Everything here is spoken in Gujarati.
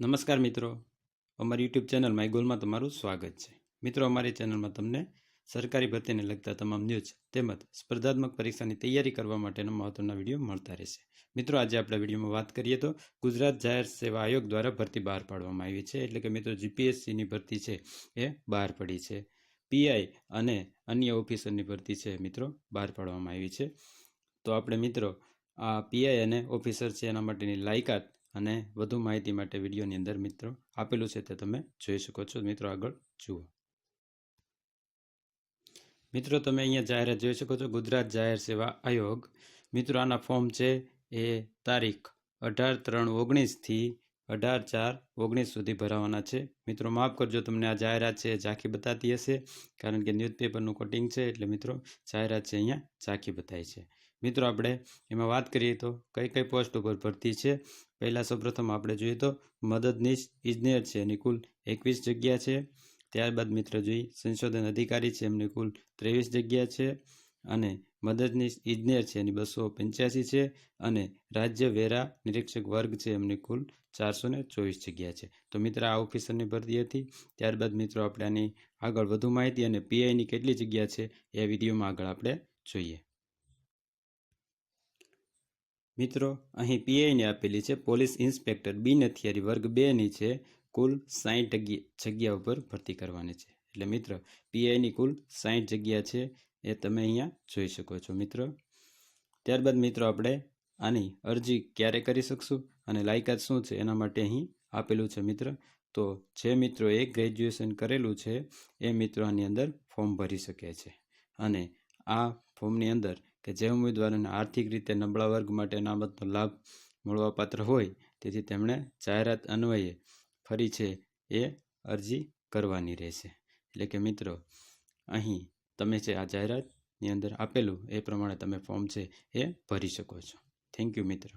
નમસ્કાર મિત્રો. અમારી યુટ્યુબ ચેનલ માય તમારું સ્વાગત છે. મિત્રો, અમારી ચેનલમાં તમને સરકારી ભરતીને લગતા તમામ ન્યૂઝ તેમજ સ્પર્ધાત્મક પરીક્ષાની તૈયારી કરવા માટેના મહત્વના વીડિયો મળતા રહેશે. મિત્રો, આજે આપણે વિડીયોમાં વાત કરીએ તો ગુજરાત જાહેર સેવા આયોગ દ્વારા ભરતી બહાર પાડવામાં આવી છે. એટલે કે મિત્રો, જીપીએસસીની ભરતી છે એ બહાર પડી છે. પીઆઈ અને અન્ય ઓફિસરની ભરતી છે મિત્રો, બહાર પાડવામાં આવી છે. તો આપણે મિત્રો, આ પીઆઈ અને ઓફિસર છે એના માટેની લાયકાત અને વધુ માહિતી માટે વિડીયોની અંદર મિત્રો, આપેલું છે તે તમે જોઈ શકો છો. મિત્રો, આગળ જુઓ. મિત્રો, તમે અહીંયા જાહેરાત જોઈ શકો છો. ગુજરાત જાહેર સેવા આયોગ. મિત્રો, આના ફોર્મ છે એ તારીખ અઢાર ત્રણ ઓગણીસથી અઢાર ચાર ઓગણીસ સુધી ભરાવાના છે. મિત્રો, માફ કરજો, તમને આ જાહેરાત છે ઝાંખી બતાતી હશે, કારણ કે ન્યૂઝપેપરનું કટિંગ છે એટલે મિત્રો, જાહેરાત છે અહીંયા ઝાંખી બતાવી છે. મિત્રો, આપણે એમાં વાત કરીએ તો કઈ કઈ પોસ્ટ ઉપર ભરતી છે? પહેલાં સૌપ્રથમ આપણે જોઈએ તો મદદનીશ ઇજનેર છે, એની કુલ એકવીસ જગ્યા છે. ત્યારબાદ મિત્ર જોઈએ સંશોધન અધિકારી છે, એમની કુલ ત્રેવીસ જગ્યા છે. અને મદદનીશ ઇજનેર છે, એની બસો પંચ્યાસી છે. અને રાજ્ય વેરા નિરીક્ષક વર્ગ છે, એમની કુલ ચારસો ને ચોવીસ જગ્યા છે. તો મિત્ર, આ ઓફિસરની ભરતી હતી. ત્યારબાદ મિત્રો, આપણે આની આગળ વધુ માહિતી અને પીઆઈની કેટલી જગ્યા છે, એ વિડીયોમાં આગળ આપણે જોઈએ. મિત્રો, અહીં પીઆઈને આપેલી છે, પોલીસ ઇન્સ્પેક્ટર બિન હથિયારી વર્ગ બેની છે, કુલ સાઠ જગ્યા ઉપર ભરતી કરવાની છે. એટલે મિત્ર, પીઆઈની કુલ સાઠ જગ્યા છે એ તમે અહીંયા જોઈ શકો છો મિત્રો. ત્યારબાદ મિત્રો આપણે આની અરજી ક્યારે કરી શકશું અને લાયકાત શું છે એના માટે અહીં આપેલું છે મિત્ર. તો જે મિત્રો એ ગ્રેજ્યુએશન કરેલું છે એ મિત્રો આની અંદર ફોર્મ ભરી શકે છે. અને આ ફોર્મની અંદર કે જે ઉમેદવારોને આર્થિક રીતે નબળા વર્ગ માટે અનામતનો લાભ મળવાપાત્ર હોય, તેથી તેમણે જાહેરાત અન્વયે ફરી છે એ અરજી કરવાની રહેશે. એટલે કે મિત્રો, અહીં તમે જે આ જાહેરાતની અંદર આપેલું એ પ્રમાણે તમે ફોર્મ છે એ ભરી શકો છો. થેન્ક યુ મિત્રો.